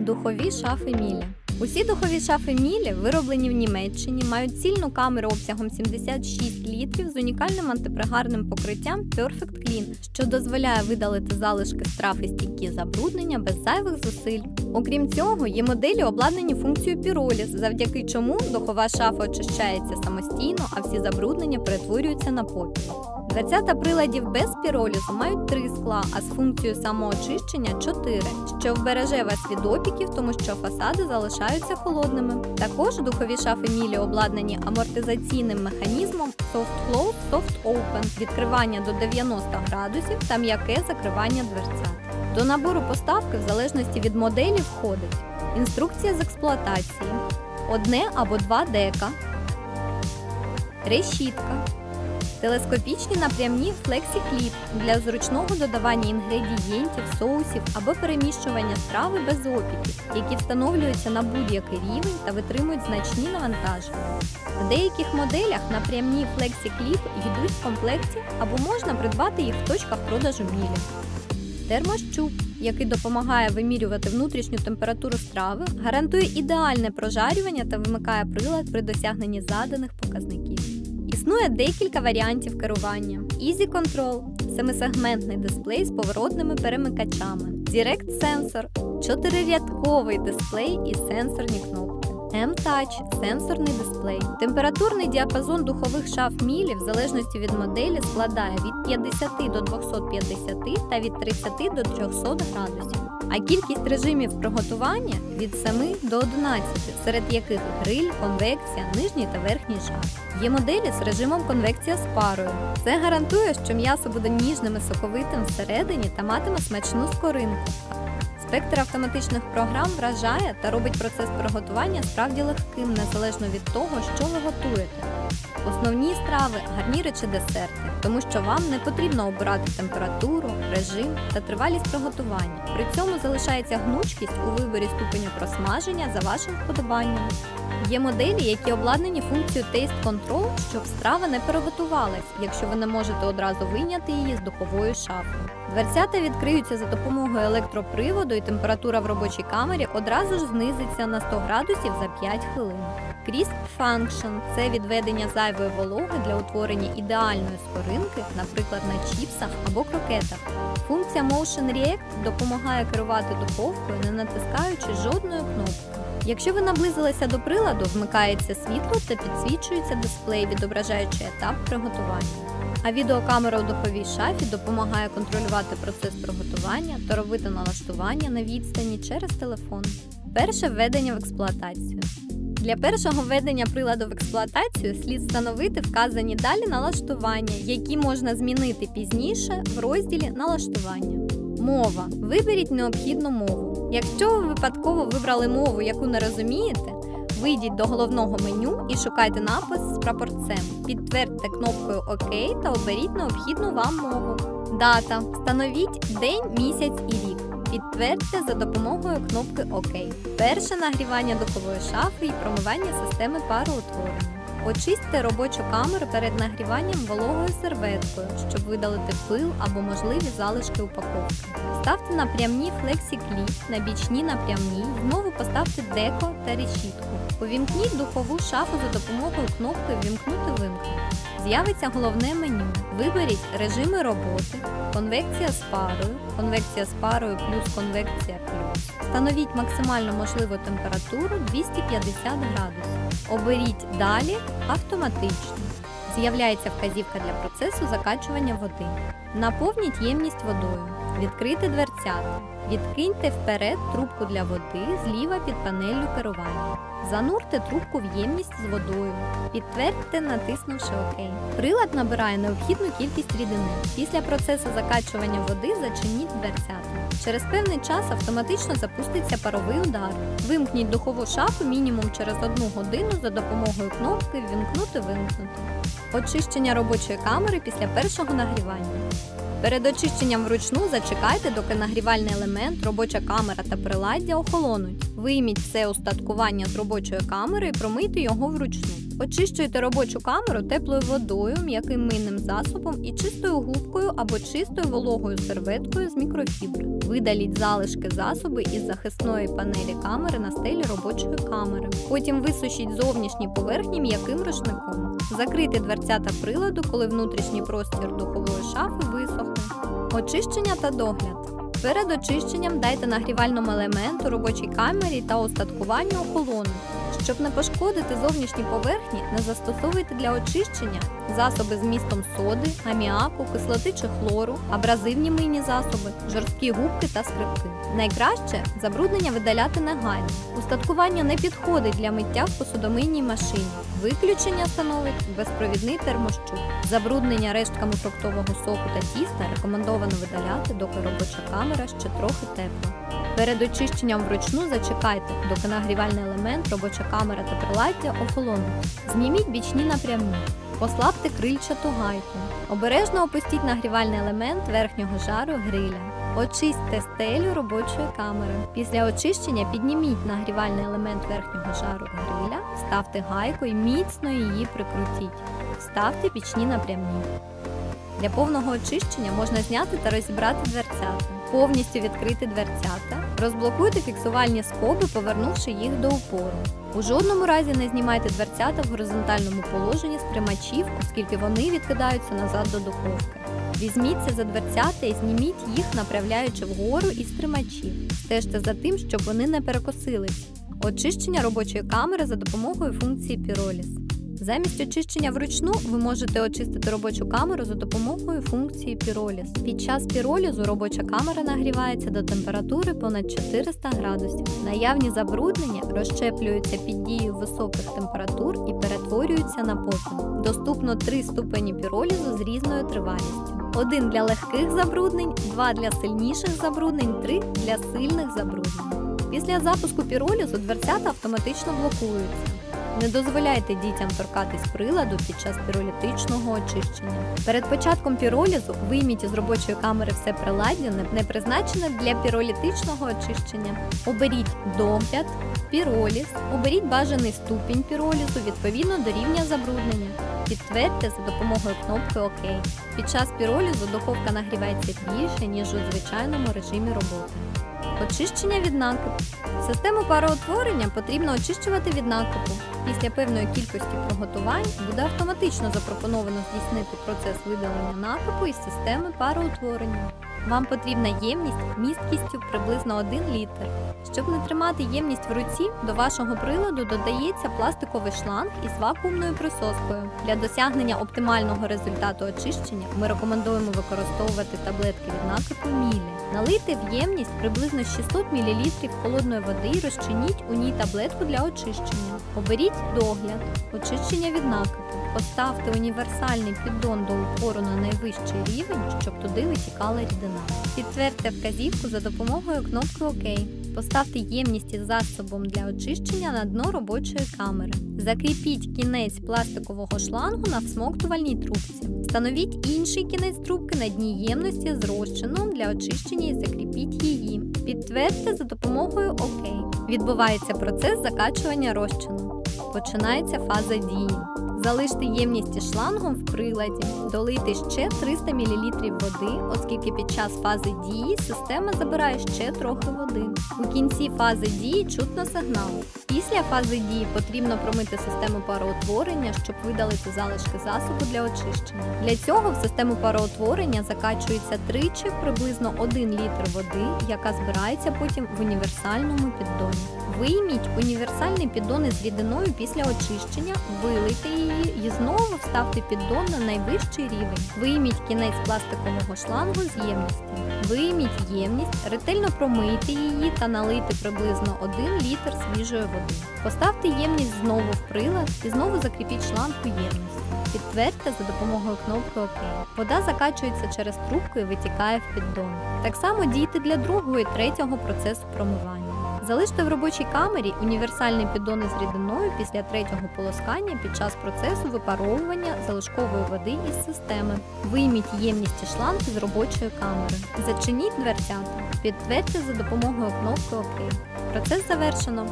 Духові шафи Мілі. Усі духові шафи Мілі, вироблені в Німеччині, мають цільну камеру обсягом 76 літрів з унікальним антипригарним покриттям Perfect Clean, що дозволяє видалити залишки страв і стійкі забруднення без зайвих зусиль. Окрім цього, є моделі обладнані функцією піроліз, завдяки чому духова шафа очищається самостійно, а всі забруднення перетворюються на попіл. Дверцята приладів без піролізу мають три скла, а з функцією самоочищення чотири, що вбереже вас від опіків, тому що фасади залишаються холодними. Також духові шафи Мілі обладнані амортизаційним механізмом Soft Close, Soft Open, відкривання до 90 градусів та м'яке закривання дверцят. До набору поставки в залежності від моделі входить інструкція з експлуатації, одне або два дека, решітка, телескопічні напрямні флексі-кліп для зручного додавання інгредієнтів, соусів або переміщування страви без опіків, які встановлюються на будь-який рівень та витримують значні навантаження. В деяких моделях напрямні флексі-кліп йдуть в комплекті або можна придбати їх в точках продажу мілі. Термощуп, який допомагає вимірювати внутрішню температуру страви, гарантує ідеальне прожарювання та вимикає прилад при досягненні заданих показників. Існує декілька варіантів керування: Easy Control – семисегментний дисплей з поворотними перемикачами, Direct Sensor – чотирирядковий дисплей і сенсорні кнопки. M-Touch – сенсорний дисплей. Температурний діапазон духових шаф мілі в залежності від моделі складає від 50 до 250 та від 30 до 300 градусів. А кількість режимів приготування від 7 до 11, серед яких гриль, конвекція, нижній та верхній жар. Є моделі з режимом конвекція з парою. Це гарантує, що м'ясо буде ніжним і соковитим всередині та матиме смачну скоринку. Спектр автоматичних програм вражає та робить процес приготування справді легким, незалежно від того, що ви готуєте. Основні страви, гарніри чи десерти, тому що вам не потрібно обирати температуру, режим та тривалість приготування. При цьому залишається гнучкість у виборі ступеню просмаження за вашим вподобанням. Є моделі, які обладнані функцією Taste Control, щоб страва не переготувалась, якщо ви не можете одразу вийняти її з духової шафи. Дверцята відкриються за допомогою електроприводу, і температура в робочій камері одразу ж знизиться на 100 градусів за 5 хвилин. Crisp Function – це відведення зайвої вологи для утворення ідеальної скоринки, наприклад, на чіпсах або крокетах. Функція Motion React допомагає керувати духовкою, не натискаючи жодної кнопки. Якщо ви наблизилися до приладу, вмикається світло та підсвічується дисплей, відображаючи етап приготування. А відеокамера у духовій шафі допомагає контролювати процес приготування та робити налаштування на відстані через телефон. Перше введення в експлуатацію. Для першого введення приладу в експлуатацію слід встановити вказані далі налаштування, які можна змінити пізніше в розділі налаштування. Мова. Виберіть необхідну мову. Якщо ви випадково вибрали мову, яку не розумієте, вийдіть до головного меню і шукайте напис з прапорцем. Підтвердьте кнопкою ОК та оберіть необхідну вам мову. Дата. Встановіть день, місяць і рік. Підтвердьте за допомогою кнопки ОК. Перше нагрівання духової шафи і промивання системи пароутворення. Очистьте робочу камеру перед нагріванням вологою серветкою, щоб видалити пил або можливі залишки упаковки. Ставте напрямні флексі-кліп на бічні напрямні, знову поставте деко та решітку. Увімкніть духову шафу за допомогою кнопки Вімкнути-вимкнути. З'явиться головне меню. Виберіть режими роботи, конвекція з парою, конвекція з парою плюс конвекція плюс. Встановіть максимально можливу температуру 250 градусів. Оберіть далі автоматично. З'являється вказівка для процесу закачування води. Наповніть ємність водою. Відкрити дверцята. Відкиньте вперед трубку для води зліва під панеллю керування. Занурте трубку в ємність з водою. Підтвердьте, натиснувши ОК. Прилад набирає необхідну кількість рідини. Після процесу закачування води зачиніть дверцята. Через певний час автоматично запуститься паровий удар. Вимкніть духову шафу мінімум через одну годину за допомогою кнопки Вімкнути-вимкнути. Очищення робочої камери після першого нагрівання. Перед очищенням вручну зачекайте, доки нагрівальний елемент, робоча камера та приладдя охолонуть. Вийміть все устаткування з робочої камери і промийте його вручну. Очищуйте робочу камеру теплою водою, м'яким мийним засобом і чистою губкою або чистою вологою серветкою з мікрофібри. Видаліть залишки засоби із захисної панелі камери на стелі робочої камери. Потім висушіть зовнішні поверхні м'яким рушником. Закрийте дверцята приладу, коли внутрішній простір духової шафи висохне. Очищення та догляд. Перед очищенням дайте нагрівальному елементу, робочій камері та устаткуванню охолонути. Щоб не пошкодити зовнішні поверхні, не застосовуйте для очищення засоби з містом соди, аміаку, кислоти чи хлору, абразивні мийні засоби, жорсткі губки та скрипки. Найкраще забруднення видаляти негайно. Устаткування не підходить для миття в посудомийній машині. Виключення становить безпровідний термощуп. Забруднення рештками фруктового соку та тіста рекомендовано видаляти, доки робоча камера ще трохи тепла. Перед очищенням вручну зачекайте, доки нагрівальний елемент, робоча камера та приладдя охолонуть. Зніміть бічні напрямні. Послабте крильчату гайку. Обережно опустіть нагрівальний елемент верхнього жару гриля. Очистьте стелю робочої камери. Після очищення підніміть нагрівальний елемент верхнього жару гриля, вставте гайку і міцно її прикрутіть. Вставте пічні напрямні. Для повного очищення можна зняти та розібрати дверцята. Повністю відкрити дверцята. Розблокуйте фіксувальні скоби, повернувши їх до упору. У жодному разі не знімайте дверцята в горизонтальному положенні з тримачів, оскільки вони відкидаються назад до духовки. Візьміться за дверцята і зніміть їх, направляючи вгору із тримачів. Стежте за тим, щоб вони не перекосились. Очищення робочої камери за допомогою функції Піроліс. Замість очищення вручну ви можете очистити робочу камеру за допомогою функції піроліз. Під час піролізу робоча камера нагрівається до температури понад 400 градусів. Наявні забруднення розщеплюються під дією високих температур і перетворюються на попіл. Доступно 3 ступені піролізу з різною тривалістю. Один для легких забруднень, два для сильніших забруднень, три для сильних забруднень. Після запуску піролізу дверцята автоматично блокуються. Не дозволяйте дітям торкатись приладу під час піролітичного очищення. Перед початком піролізу вийміть із робочої камери все приладдя, не- не призначене для піролітичного очищення. Оберіть догляд, піроліз, оберіть бажаний ступінь піролізу відповідно до рівня забруднення. Підтвердьте за допомогою кнопки ОК. Під час піролізу духовка нагрівається більше, ніж у звичайному режимі роботи. Очищення від накипу. Систему пароутворення потрібно очищувати від накипу. Після певної кількості приготувань буде автоматично запропоновано здійснити процес видалення накипу із системи пароутворення. Вам потрібна ємність місткістю приблизно 1 літр. Щоб не тримати ємність в руці, до вашого приладу додається пластиковий шланг із вакуумною присоскою. Для досягнення оптимального результату очищення ми рекомендуємо використовувати таблетки від накипу мілі. Налийте в ємність приблизно 600 мл холодної води і розчиніть у ній таблетку для очищення. Оберіть догляд, очищення від накипу. Поставте універсальний піддон до упору на найвищий рівень, щоб туди витікала рідина. Підтвердьте вказівку за допомогою кнопки ОК. Поставте ємність із засобом для очищення на дно робочої камери. Закріпіть кінець пластикового шлангу на всмоктувальній трубці. Встановіть інший кінець трубки на дні ємності з розчином для очищення і закріпіть її. Підтвердьте за допомогою ОК. Відбувається процес закачування розчину. Починається фаза дії. Залиште ємність із шлангом в приладі, долийте ще 300 мл води, оскільки під час фази дії система забирає ще трохи води. У кінці фази дії чутно сигнал. Після фази дії потрібно промити систему пароутворення, щоб видалити залишки засобу для очищення. Для цього в систему пароутворення закачується тричі приблизно 1 літр води, яка збирається потім в універсальному піддоні. Вийміть універсальний піддон із рідиною після очищення, вилийте її і знову вставте піддон на найвищий рівень. Вийміть кінець пластикового шлангу з ємності. Вийміть ємність, ретельно промийте її та налийте приблизно 1 літр свіжої води. Поставте ємність знову в прилад і знову закріпіть шланг у ємності. Підтвердьте за допомогою кнопки ОК. Вода закачується через трубку і витікає в піддон. Так само дійте для другого і третього процесу промивання. Залиште в робочій камері універсальний піддон із рідиною після третього полоскання під час процесу випаровування залишкової води із системи. Вийміть ємність і шланг з робочої камери. Зачиніть дверцята. Підтвердьте за допомогою кнопки ОК. Процес завершено.